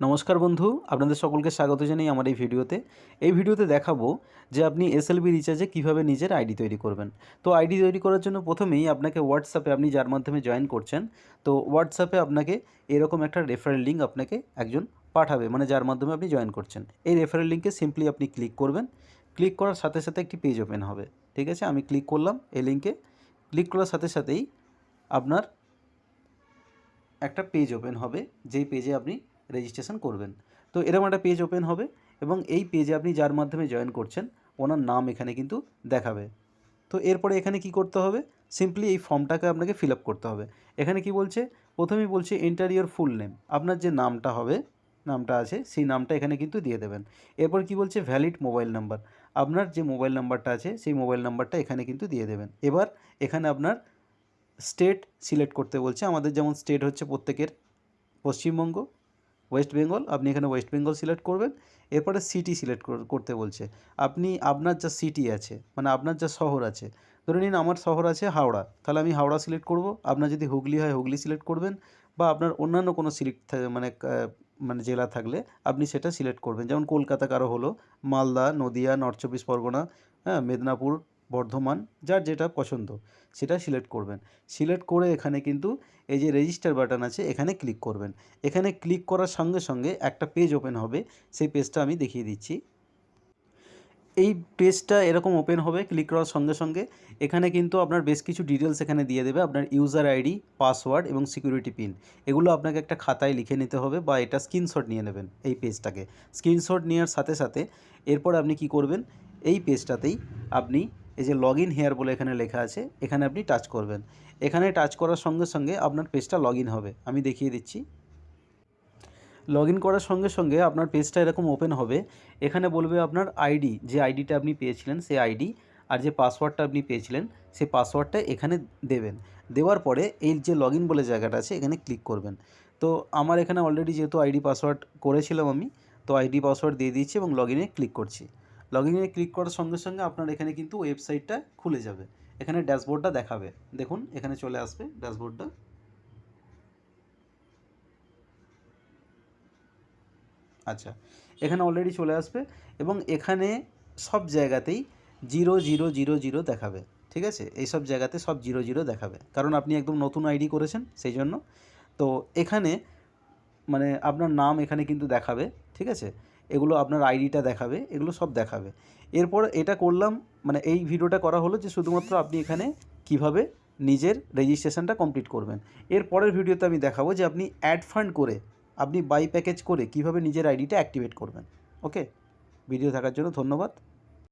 নমস্কার বন্ধু, আপনাদের সকলকে স্বাগত জানাই আমার এই ভিডিওতে। এই ভিডিওতে দেখাবো যে আপনি এসএলবি রিচার্জে কীভাবে নিজের আইডি তৈরি করবেন। তো আইডি তৈরি করার জন্য প্রথমেই আপনাকে হোয়াটসঅ্যাপে আপনি যার মাধ্যমে জয়েন করছেন, তো হোয়াটসঅ্যাপে আপনাকে এরকম একটা রেফারেল লিঙ্ক আপনাকে একজন পাঠাবে মানে যার মাধ্যমে আপনি জয়েন করছেন। এই রেফারেল লিঙ্কে সিম্পলি আপনি ক্লিক করবেন ক্লিক করার সাথে সাথে একটি পেজ ওপেন হবে। ঠিক আছে? আমি ক্লিক করলাম এই লিঙ্কে ক্লিক করার সাথে সাথেই আপনার একটা পেজ ওপেন হবে, যেই পেজে আপনি রেজিস্ট্রেশন করবেন। তো এরকম একটা পেজ ওপেন হবে এবং এই পেজে আপনি যার মাধ্যমে জয়েন করছেন, ওনার নাম এখানে কিন্তু দেখাবে। তো এরপরে এখানে কি করতে হবে? সিম্পলি এই ফর্মটাকে আপনাকে ফিল আপ করতে হবে। এখানে কি বলছে? প্রথমেই বলছে এন্টার ইয়োর ফুল নেম আপনার যে নামটা হবে, নামটা আছে, সেই নামটা এখানে কিন্তু দিয়ে দেবেন। এরপর কি বলছে? ভ্যালিড মোবাইল নাম্বার আপনার যে মোবাইল নাম্বারটা আছে, সেই মোবাইল নাম্বারটা এখানে কিন্তু দিয়ে দেবেন। এবার এখানে আপনার স্টেট সিলেক্ট করতে বলছে। আমাদের যেমন স্টেট হচ্ছে প্রত্যেকের পশ্চিমবঙ্গ। ওয়েস্ট বেঙ্গল আপনি এখানে ওয়েস্ট বেঙ্গল সিলেক্ট করবেন, এরপরে সিটি সিলেক্ট করতে বলছে। আপনি আপনার যা সিটি আছে মানে আপনার যা শহর আছে, ধরে নিন আমার শহর আছে হাওড়া, তাহলে আমি হাওড়া সিলেক্ট করব। আপনার যদি হুগলি হয়, হুগলি সিলেক্ট করবেন, বা আপনার অন্যান্য কোনো সিলেক্ট মানে মানে জেলা থাকলে আপনি সেটা সিলেক্ট করবেন। যেমন কলকাতা কারও হলো, মালদা, নদিয়া নর্থ চব্বিশ পরগনা হ্যাঁ মেদিনীপুর বর্ধমান, যার যেটা পছন্দ, সেটা সিলেক্ট করবেন। সিলেক্ট করে এখানে কিন্তু এই যে রেজিস্টার বাটন আছে, এখানে ক্লিক করবেন। এখানে ক্লিক করার সঙ্গে সঙ্গে একটা পেজ ওপেন হবে, সেই পেজটা আমি দেখিয়ে দিচ্ছি। এই পেজটা এরকম ওপেন হবে ক্লিক করার সঙ্গে সঙ্গে। এখানে কিন্তু আপনার বেশ কিছু ডিটেলস এখানে দিয়ে দেবে, আপনার ইউজার আইডি পাসওয়ার্ড এবং সিকিউরিটি পিন এগুলো আপনাকে একটা খাতায় লিখে নিতে হবে বা এটা স্ক্রিনশট নিয়ে নেবেন এই পেজটাকে স্ক্রিনশট নেওয়ার সাথে সাথে এরপর আপনি কি করবেন? এই পেজটাতেই আপনি এই যে লগ ইন হেয়ার বলে এখানে লেখা আছে, এখানে আপনি টাচ করবেন। এখানে টাচ করার সঙ্গে সঙ্গে আপনার পেজটা লগ হবে। আমি দেখিয়ে দিচ্ছি। লগ ইন করার সঙ্গে সঙ্গে আপনার পেজটা এরকম ওপেন হবে। এখানে বলবে আপনার আইডি যে আইডিটা আপনি পেয়েছিলেন, সেই আইডি আর যে পাসওয়ার্ডটা আপনি পেয়েছিলেন, সেই পাসওয়ার্ডটা এখানে দেবেন। দেওয়ার পরে এই যে লগ বলে জায়গাটা আছে, এখানে ক্লিক করবেন। তো আমার এখানে অলরেডি যেহেতু আইডি পাসওয়ার্ড করেছিলাম আমি, তো আইডি পাসওয়ার্ড দিয়ে দিচ্ছি এবং লগ ক্লিক করছি। লগ ইনে ক্লিক করার সঙ্গে সঙ্গে আপনার এখানে কিন্তু ওয়েবসাইটটা খুলে যাবে। এখানে ড্যাশবোর্ডটা দেখাবে। দেখুন, এখানে চলে আসবে ড্যাশবোর্ডটা আচ্ছা এখানে অলরেডি চলে আসবে এবং এখানে সব জায়গাতেই জিরো জিরো জিরো জিরো দেখাবে। ঠিক আছে? এই সব জায়গাতে সব জিরো জিরো দেখাবে। কারণ আপনি একদম নতুন আইডি করেছেন, সেই জন্য। তো এখানে মানে আপনার নাম এখানে কিন্তু দেখাবে। ঠিক আছে? এগুলো আপনার আইডিটা দেখাবে, এগুলো সব দেখাবে। এরপর এটা করলাম মানে এই ভিডিওটা করা হলো যে শুধুমাত্র আপনি এখানে কীভাবে নিজের রেজিস্ট্রেশনটা কমপ্লিট করবেন। এর পরের ভিডিওতে আমি দেখাবো যে আপনি অ্যাড ফান্ড করে, আপনি বাই প্যাকেজ করে কীভাবে নিজের আইডিটা অ্যাক্টিভেট করবেন। ওকে ভিডিও থাকার জন্য ধন্যবাদ।